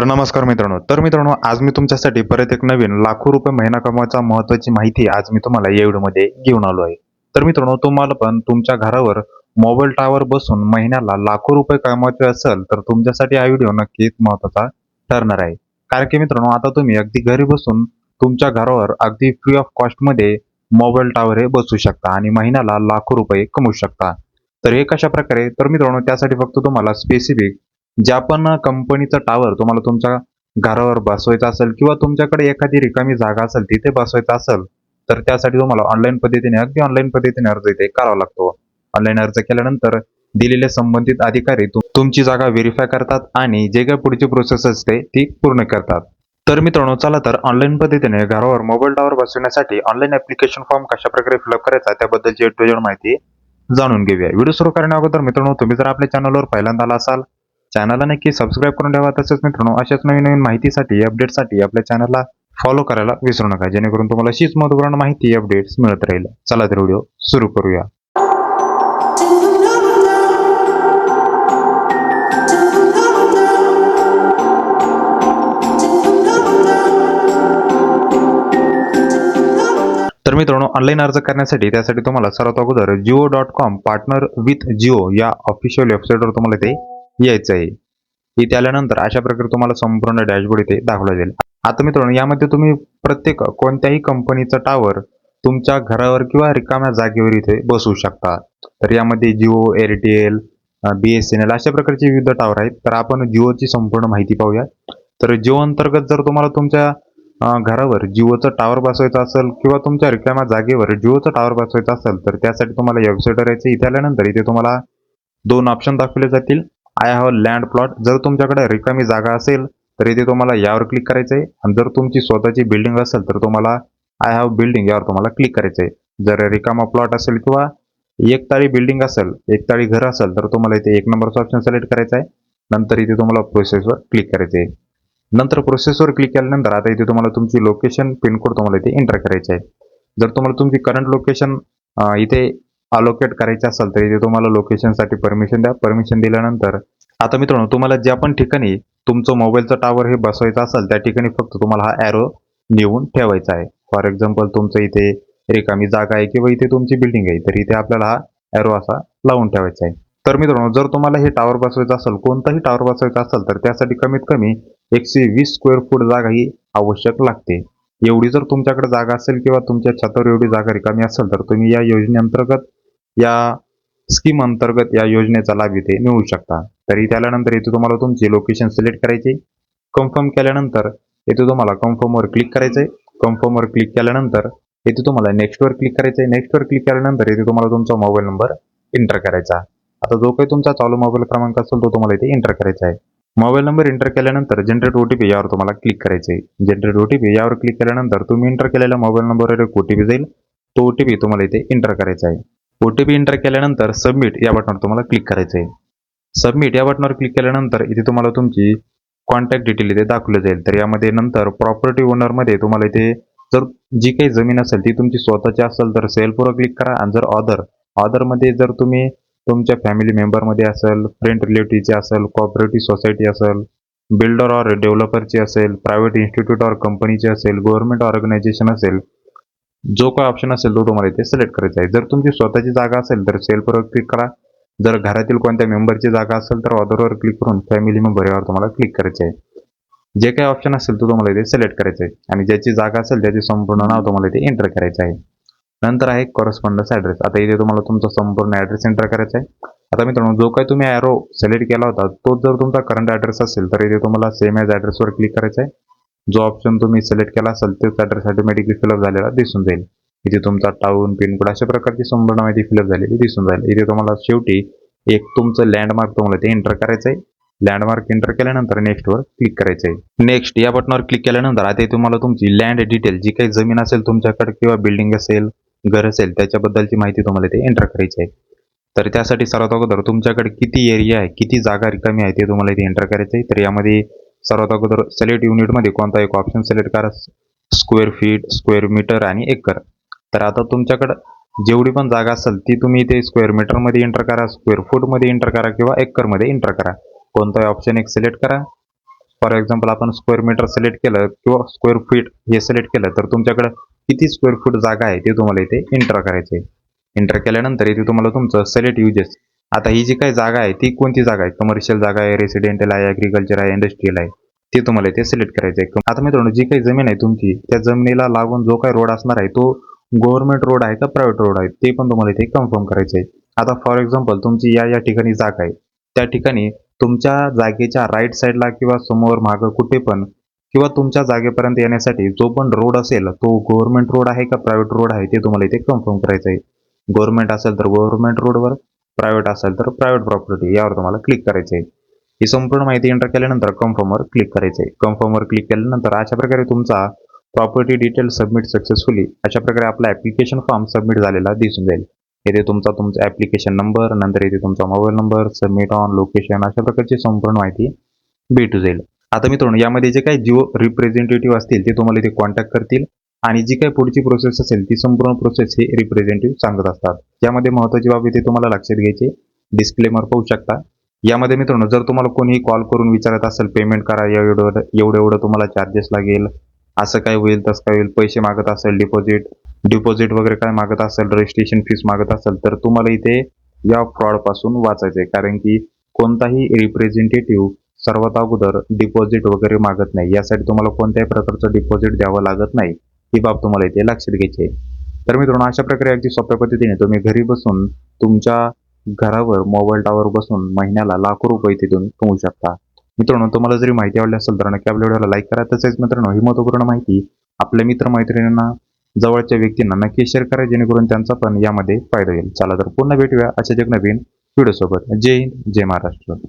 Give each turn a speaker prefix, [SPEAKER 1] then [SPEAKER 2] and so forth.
[SPEAKER 1] तर नमस्कार मित्रांनो. तर मित्रांनो आज मी तुमच्यासाठी परत एक नवीन लाखो रुपये महिना कमवायचा महत्वाची माहिती आज मी तुम्हाला या व्हिडिओमध्ये घेऊन आलो आहे. तर मित्रांनो तुम्हाला पण तुमच्या घरावर मोबाईल टावर बसून महिन्याला लाखो रुपये कमवायचे असेल तर तुमच्यासाठी हा व्हिडिओ नक्कीच महत्त्वाचा ठरणार आहे. कारण की मित्रांनो आता तुम्ही अगदी घरी बसून तुमच्या घरावर अगदी फ्री ऑफ कॉस्टमध्ये मोबाईल टावर हे बसू शकता आणि महिन्याला लाखो रुपये कमवू शकता. तर हे कशा प्रकारे तर मित्रांनो त्यासाठी फक्त तुम्हाला स्पेसिफिक ज्या पण कंपनीचा टावर तुम्हाला तुमच्या घरावर बसवायचा असेल किंवा तुमच्याकडे एखादी रिकामी जागा असेल तिथे बसवायचा असेल तर त्यासाठी तुम्हाला ऑनलाईन पद्धतीने अगदी ऑनलाईन पद्धतीने अर्ज इथे करावा लागतो. ऑनलाईन अर्ज केल्यानंतर दिलेले संबंधित अधिकारी तुमची जागा व्हेरीफाय करतात आणि जे काही पुढची प्रोसेस असते ती पूर्ण करतात. तर मित्रांनो चला तर ऑनलाईन पद्धतीने घरावर मोबाईल टावर बसवण्यासाठी ऑनलाईन ऍप्लिकेशन फॉर्म कशा प्रकारे फिलअप करायचा त्याबद्दलची टू माहिती जाणून घेऊया. व्हिडिओ सुरू करण्या अगोदर मित्रांनो तुम्ही जर आपल्या चॅनलवर पहिल्यांदा आला असाल चॅनलला नक्की सबस्क्राईब करून ठेवा. तसेच मित्रांनो अशाच नवीन नवीन माहितीसाठी अपडेटसाठी आपल्या चॅनलला फॉलो करायला विसरू नका. जेणेकरून तुम्हाला अशीच महत्त्वपूर्ण माहिती अपडेट्स मिळत राहील. चला तर व्हिडिओ सुरू करूया. तर मित्रांनो ऑनलाईन अर्ज करण्यासाठी त्यासाठी तुम्हाला सर्वात अगोदर Jio dot com partner with Jio या ऑफिशियल वेबसाईटवर तुम्हाला ते यायचं आहे इथे आल्यानंतर अशा प्रकारे तुम्हाला संपूर्ण डॅशबोर्ड इथे दाखवला जाईल. आता मित्रांनो यामध्ये तुम्ही प्रत्येक कोणत्याही कंपनीचा टावर तुमच्या घरावर किंवा रिकाम्या जागेवर इथे बसवू शकता. तर यामध्ये Jio Airtel B S N L अशा प्रकारचे विविध टावर आहेत. तर आपण जिओची संपूर्ण माहिती पाहूया. तर जिओ अंतर्गत जर तुम्हाला तुमच्या घरावर जिओचं टावर बसवायचं असेल किंवा तुमच्या रिकाम्या जागेवर जिओचं टावर बसवायचं असेल तर त्यासाठी तुम्हाला वेबसाईटवर यायचं इथे आल्यानंतर इथे तुम्हाला दोन ऑप्शन दाखवले जातील. आय हॅव लँड प्लॉट जर तुमच्याकडे रिकामी जागा असेल तर इथे तुम्हाला यावर क्लिक करायचं आहे आणि जर तुमची स्वतःची बिल्डिंग असेल तर तुम्हाला आय हॅव बिल्डिंग यावर तुम्हाला क्लिक करायचं आहे जर रिकामा प्लॉट असेल किंवा एक ताळी बिल्डिंग असेल एक ताळी घर असेल तर तुम्हाला इथे एक नंबरचा ऑप्शन सिलेक्ट करायचा आहे नंतर इथे तुम्हाला प्रोसेसवर क्लिक करायचं आहे नंतर प्रोसेसवर क्लिक केल्यानंतर आता इथे तुम्हाला तुमची लोकेशन पिनकोड तुम्हाला इथे एंटर करायचं आहे जर तुम्हाला तुमची करंट लोकेशन इथे अलोकेट करायची असेल तर इथे तुम्हाला लोकेशनसाठी परमिशन द्या. परमिशन दिल्यानंतर आता मित्रांनो तुम्हाला ज्या पण ठिकाणी तुमचं मोबाईलचं टावर हे बसवायचं असेल त्या ठिकाणी फक्त तुम्हाला हा ॲरो नेऊन ठेवायचा आहे. फॉर एक्झाम्पल तुमचं इथे रिकामी जागा आहे किंवा इथे तुमची बिल्डिंग आहे तर इथे आपल्याला हा ॲरो असा लावून ठेवायचा आहे. तर मित्रांनो जर तुम्हाला हे टावर बसवायचं असेल कोणताही टावर बसवायचा असेल तर त्यासाठी कमीत कमी एकशे वीस स्क्वेअर फूट जागा ही आवश्यक लागते. एवढी जर तुमच्याकडे जागा असेल किंवा तुमच्या छतावर एवढी जागा रिकामी असेल तर तुम्ही या योजनेअंतर्गत या स्कीम अंतर्गत या योजनेचा लाभ इथे मिळू शकता. तरी त्यानंतर इथे तुम्हाला तुमची लोकेशन सिलेक्ट करायची. कन्फर्म केल्यानंतर इथे तुम्हाला कन्फर्मवर क्लिक करायचंय. कन्फर्मवर क्लिक केल्यानंतर इथे तुम्हाला नेक्स्टवर क्लिक करायचंय. नेक्स्टवर क्लिक केल्यानंतर इथे तुम्हाला तुमचा मोबाईल नंबर एंटर करायचा. आता जो काही तुमचा चालू मोबाईल क्रमांक असेल तो तुम्हाला इथे एंटर करायचा आहे. मोबाईल नंबर एंटर केल्यानंतर जनरेट ओ टी पी यावर तुम्हाला क्लिक करायचे आहे जनरेट ओ टी पी यावर क्लिक केल्यानंतर तुम्ही एंटर केलेल्या मोबाईल नंबरवर एक ओ टी पी जाईल. तो ओ टी पी तुम्हाला इथे एंटर करायचा आहे. ओ टी पी एंटर केल्यानंतर सबमिट या बटनावर तुम्हाला क्लिक करायचं आहे. सबमिट या बटनावर क्लिक केल्यानंतर इथे तुम्हाला तुमची कॉन्टॅक्ट डिटेल इथे दाखवली जाईल. तर यामध्ये नंतर प्रॉपर्टी ओनरमध्ये तुम्हाला इथे जर जी काही जमीन असेल ती तुमची स्वतःची असेल तर सेल्फवर क्लिक करा. आणि जर ऑदर ऑदरमध्ये जर तुम्ही तुमच्या फॅमिली मेंबरमध्ये असेल फ्रेंड रिलेटिव्हची असेल कॉपरेटिव्ह सोसायटी असेल बिल्डर ऑर डेव्हलपरची असेल प्रायव्हेट इन्स्टिट्यूट ऑर कंपनीची असेल गव्हर्नमेंट ऑर्गनायझेशन असेल जो काही ऑप्शन असेल तो तुम्हाला इथे सिलेक्ट करायचा आहे. जर तुमची स्वतःची जागा असेल तर सेल्फवर क्लिक करा. जर घरातील कोणत्या मेंबरची जागा असेल तर ऑदरवर क्लिक करून फॅमिली मेंबर यावर तुम्हाला क्लिक करायचे आहे. जे काही ऑप्शन असेल तो तुम्हाला इथे सिलेक्ट करायचं आहे. आणि ज्याची जागा असेल त्याचे संपूर्ण नाव तुम्हाला इथे एंटर करायचं आहे. नंतर आहे कॉरेस्पॉन्डन्स ॲड्रेस आता इथे तुम्हाला तुमचा संपूर्ण ॲड्रेस एंटर करायचा आहे. आता मित्रांनो जो काही तुम्ही ॲरो सिलेक्ट केला होता तो जर तुमचा करंट ॲड्रेस असेल तर इथे तुम्हाला सेम ॲज ॲड्रेसवर क्लिक करायचं आहे. जो ऑप्शन तुम्ही सिलेक्ट केला असेल तेच ॲड्रेस ऑटोमॅटिकली फिलअप झालेला दिसून जाईल. इथे तुमचा टाऊन पिनकोड अशा प्रकारची संपूर्ण माहिती फिलअप झालेली दिसून जाईल. इथे तुम्हाला शेवटी एक तुमचं लँडमार्क तुम्हाला ते एंटर करायचं आहे. लँडमार्क एंटर केल्यानंतर नेक्स्टवर क्लिक करायचं आहे. नेक्स्ट या बटनावर क्लिक केल्यानंतर आता तुम्हाला तुमची लँड डिटेल जी काही जमीन असेल तुमच्याकडे किंवा बिल्डिंग असेल घर असेल त्याच्याबद्दलची माहिती तुम्हाला इथे एंटर करायची आहे. तर त्यासाठी सर्वात अगोदर तुमच्याकडे किती एरिया आहे किती जागा रिकामी आहे ते तुम्हाला इथे एंटर करायचं आहे. तर यामध्ये सर्वात अगोदर सिलेक्ट युनिटमध्ये कोणता एक ऑप्शन सिलेक्ट करा. स्क्वेअर फीट स्क्वेअर मीटर आणि एकर. तर आता तुमच्याकडं जेवढी पण जागा असेल ती तुम्ही इथे स्क्वेअर मीटरमध्ये एंटर करा स्क्वेअर फूटमध्ये एंटर करा किंवा एकरमध्ये एंटर करा. कोणताही ऑप्शन एक सिलेक्ट करा. फॉर एक्झाम्पल आपण स्क्वेअर मीटर सिलेक्ट केलं किंवा स्क्वेअर फीट हे सिलेक्ट केलं तर तुमच्याकडं किती स्क्वेअर फूट जागा आहे ते तुम्हाला इथे एंटर करायचे एंटर केल्यानंतर इथे तुम्हाला तुमचं सिलेक्ट युजेस आता ही जी काही जागा आहे ती कोणती जागा आहे? कमर्शियल जागा आहे रेसिडेंटल आहे ॲग्रिकल्चर आहे इंडस्ट्रियल आहे? ते तुम्हाला इथे सिलेक्ट करायचं आहे आता मित्रांनो जी काही जमीन आहे तुमची त्या जमिनीला लागून जो काही रोड असणार आहे तो गव्हर्नमेंट रोड आहे का प्रायव्हेट रोड आहे ते पण तुम्हाला इथे कन्फर्म करायचं आहे आता फॉर एक्झाम्पल तुमची या या ठिकाणी जागा आहे. त्या ठिकाणी तुमच्या जागेच्या राईट साईडला किंवा समोर मागं कुठे पण किंवा तुमच्या जागेपर्यंत येण्यासाठी जो पण रोड असेल तो गव्हर्नमेंट रोड आहे का प्रायव्हेट रोड आहे ते तुम्हाला इथे कन्फर्म करायचं आहे गव्हर्नमेंट असेल तर गव्हर्नमेंट रोडवर प्रायव्हेट असेल तर प्रायव्हेट प्रॉपर्टी यावर तुम्हाला क्लिक करायचं आहे ही संपूर्ण माहिती एंटर केल्यानंतर कन्फर्मवर क्लिक करायचं आहे कन्फर्मवर क्लिक केल्यानंतर अशा प्रकारे तुमचा प्रॉपर्टी डिटेल सबमिट सक्सेसफुली अशा प्रकारे आपला ॲप्लिकेशन फॉर्म सबमिट झालेला दिसून जाईल. येथे तुमचा तुमचा ॲप्लिकेशन नंबर नंतर येथे तुमचा mobile number submit on location अशा प्रकारची संपूर्ण माहिती भेटू जाईल. आता मित्रांनो यामध्ये जे काही जिओ रिप्रेझेंटेटिव्ह असतील ते तुम्हाला इथे कॉन्टॅक्ट करतील. आणि जी काही पुढची प्रोसेस असेल ती संपूर्ण प्रोसेस हे रिप्रेझेंटेटिव्ह सांगत असतात. यामध्ये महत्त्वाची बाब इथे तुम्हाला लक्षात घ्यायची डिस्क्लेमर पाहू शकता. यामध्ये मित्रांनो जर तुम्हाला कोणीही कॉल करून विचारत असेल पेमेंट करा एवढं एवढं एवढं तुम्हाला चार्जेस लागेल. असं काय होईल तसं काय होईल पैसे मागत असेल डिपॉझिट डिपॉझिट वगैरे काय मागत असेल रजिस्ट्रेशन फीस मागत असेल तर तुम्हाला इथे या फ्रॉडपासून वाचायचं आहे कारण की कोणताही रिप्रेझेंटेटिव्ह सर्वात अगोदर डिपॉझिट वगैरे मागत नाही. यासाठी तुम्हाला कोणत्याही प्रकारचं डिपॉझिट द्यावं लागत नाही. ही बाब तुम्हाला इथे लक्षात घ्यायची आहे. तर मित्रांनो अशा प्रकारे अगदी सोप्या पद्धतीने तुम्ही घरी बसून तुमच्या घरावर मोबाईल टावर बसून महिन्याला लाखो रुपये तिथून कमवू शकता. मित्रांनो तुम्हाला जरी माहिती आवडली असेल तर नक्की आपल्या व्हिडिओला लाईक करा. तसेच मित्रांनो ही महत्त्वपूर्ण माहिती आपल्या मित्रमैत्रिणींना जवळच्या व्यक्तींना नक्की शेअर करा जेणेकरून त्यांचा पण यामध्ये फायदा होईल. चला तर पुन्हा भेटूया अशाच एक नवीन व्हिडिओसोबत जय हिंद जय महाराष्ट्र.